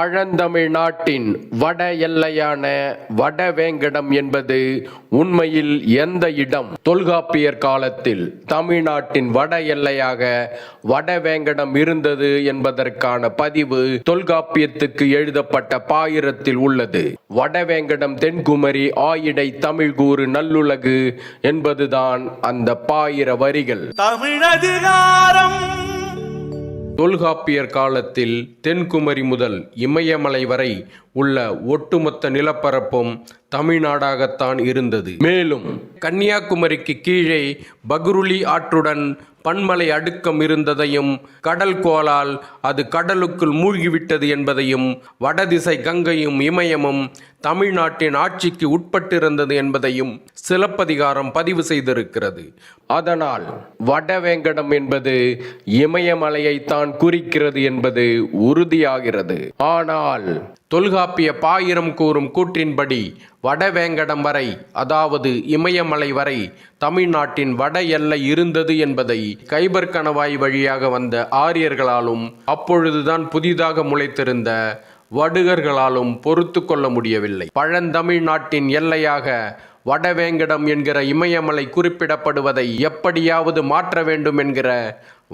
பழந்தமிழ் நாட்டின் வட எல்லையான வடவேங்கடம் என்பது உண்மையில் எந்த இடம்? தொல்காப்பியர் காலத்தில் தமிழ்நாட்டின் வட எல்லையாக வடவேங்கடம் இருந்தது என்பதற்கான பதிவு தொல்காப்பியத்துக்கு எழுதப்பட்ட பாயிரத்தில் உள்ளது. வடவேங்கடம் தென்குமரி ஆயிடை தமிழ்கூறு நல்லுலகு என்பதுதான் அந்த பாயிர வரிகள். தமிழதிகாரம் தொல்காப்பியர் காலத்தில் தென்குமரி முதல் இமயமலை வரை உள்ள ஒட்டுமொத்த நிலப்பரப்பும் தமிழ்நாடாகத்தான் இருந்தது. மேலும் கன்னியாகுமரிக்கு கீழே பகுருளி ஆற்றுடன் பன்மலை அடுக்கம் இருந்ததையும் கடல் கோலால் அது கடலுக்குள் மூழ்கிவிட்டது என்பதையும் வடதிசை கங்கையும் இமயமும் தமிழ்நாட்டின் ஆட்சிக்கு உட்பட்டிருந்தது என்பதையும் சிலப்பதிகாரம் பதிவு செய்திருக்கிறது. அதனால் வடவேங்கடம் என்பது இமயமலையைத்தான் குறிக்கிறது என்பது உறுதியாகிறது. ஆனால் தொல்காப்பிய பாயிரம் கூறும் கூற்றின்படி வடவேங்கடம் வரை அதாவது இமயமலை வரை தமிழ்நாட்டின் வட எல்லை இருந்தது என்பதை கைபர் கணவாய் வழியாக வந்த ஆரியர்களாலும் அப்பொழுதுதான் புதிதாக முளைத்திருந்த வடுகர்களாலும் பொறுத்து கொள்ள முடியவில்லை. பழந்தமிழ்நாட்டின் எல்லையாக வடவேங்கடம் என்கிற இமயமலை குறிப்பிடப்படுவதை எப்படியாவது மாற்ற வேண்டும் என்கிற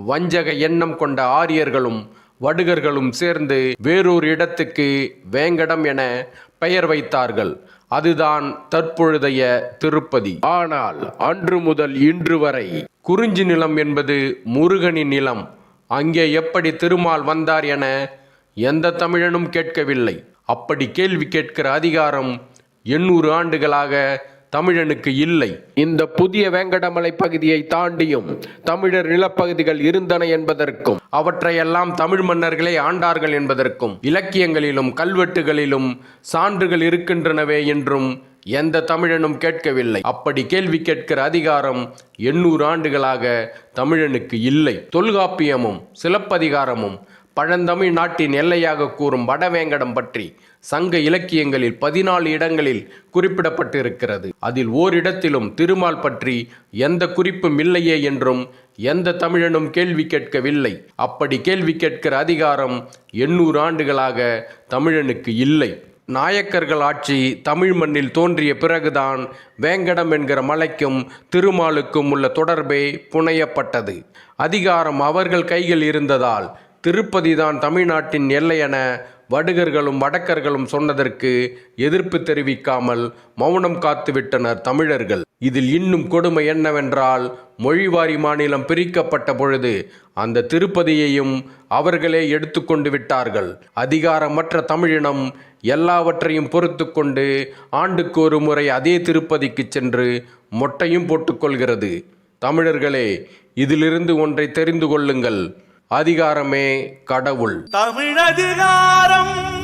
வஞ்சக எண்ணம் கொண்ட ஆரியர்களும் வடுகர்களும் சேர்ந்து வேறொரு இடத்துக்கு வேங்கடம் என பெயர் வைத்தார்கள். அதுதான் தற்பொழுதைய திருப்பதி. ஆனால் அன்று முதல் இன்று வரை குறிஞ்சி நிலம் என்பது முருகனின் நிலம். அங்கே எப்படி திருமால் வந்தார் என எந்த தமிழனும் கேட்கவில்லை. அப்படி கேள்வி கேட்கிற அதிகாரம் எண்ணூறு ஆண்டுகளாக தமிழனுக்கு இல்லை. இந்த புதிய வேங்கடமலை பகுதியை தாண்டியும் தமிழர் நிலப்பகுதிகள் இருந்தன என்பதற்கும் அவற்றையெல்லாம் தமிழ் மன்னர்களே ஆண்டார்கள் என்பதற்கும் இலக்கியங்களிலும் கல்வெட்டுகளிலும் சான்றுகள் இருக்கின்றனவே என்றும் எந்த தமிழனும் கேட்கவில்லை. அப்படி கேள்வி கேட்கிற அதிகாரம் எண்ணூறு ஆண்டுகளாக தமிழனுக்கு இல்லை. தொல்காப்பியமும் சிலப்பதிகாரமும் பழந்தமிழ் நாட்டின் எல்லையாக கூறும் வடவேங்கடம் பற்றி சங்க இலக்கியங்களில் பதினாலு இடங்களில் குறிப்பிடப்பட்டிருக்கிறது. அதில் ஓரிடத்திலும் திருமால் பற்றி எந்த குறிப்பும் இல்லையே என்றும் எந்த தமிழனும் கேள்வி கேட்கவில்லை. அப்படி கேள்வி கேட்கிற அதிகாரம் எண்ணூறு ஆண்டுகளாக தமிழனுக்கு இல்லை. நாயக்கர்கள் ஆட்சி தமிழ் மண்ணில் தோன்றிய பிறகுதான் வேங்கடம் என்கிற மலைக்கும் திருமாலுக்கும் உள்ள தொடர்பே புனையப்பட்டது. அதிகாரம் அவர்கள் கையில் இருந்ததால் திருப்பதிதான் தமிழ்நாட்டின் எல்லை என வடுகர்களும் வடக்கர்களும் சொன்னதற்கு எதிர்ப்பு தெரிவிக்காமல் மௌனம் காத்துவிட்டனர் தமிழர்கள். இதில் இன்னும் கொடுமை என்னவென்றால் மொழிவாரி மாநிலம் பிரிக்கப்பட்ட பொழுது அந்த திருப்பதியையும் அவர்களே எடுத்துக்கொண்டு விட்டார்கள். அதிகாரமற்ற தமிழினம் எல்லாவற்றையும் பொறுத்து கொண்டு ஆண்டுக்கு ஒரு முறை அதே திருப்பதிக்கு சென்று மொட்டையும் போட்டுக்கொள்கிறது தமிழர்களே இதிலிருந்து ஒன்றை தெரிந்து கொள்ளுங்கள். அதிகாரமே கடவுள். தமிழதிகாரம்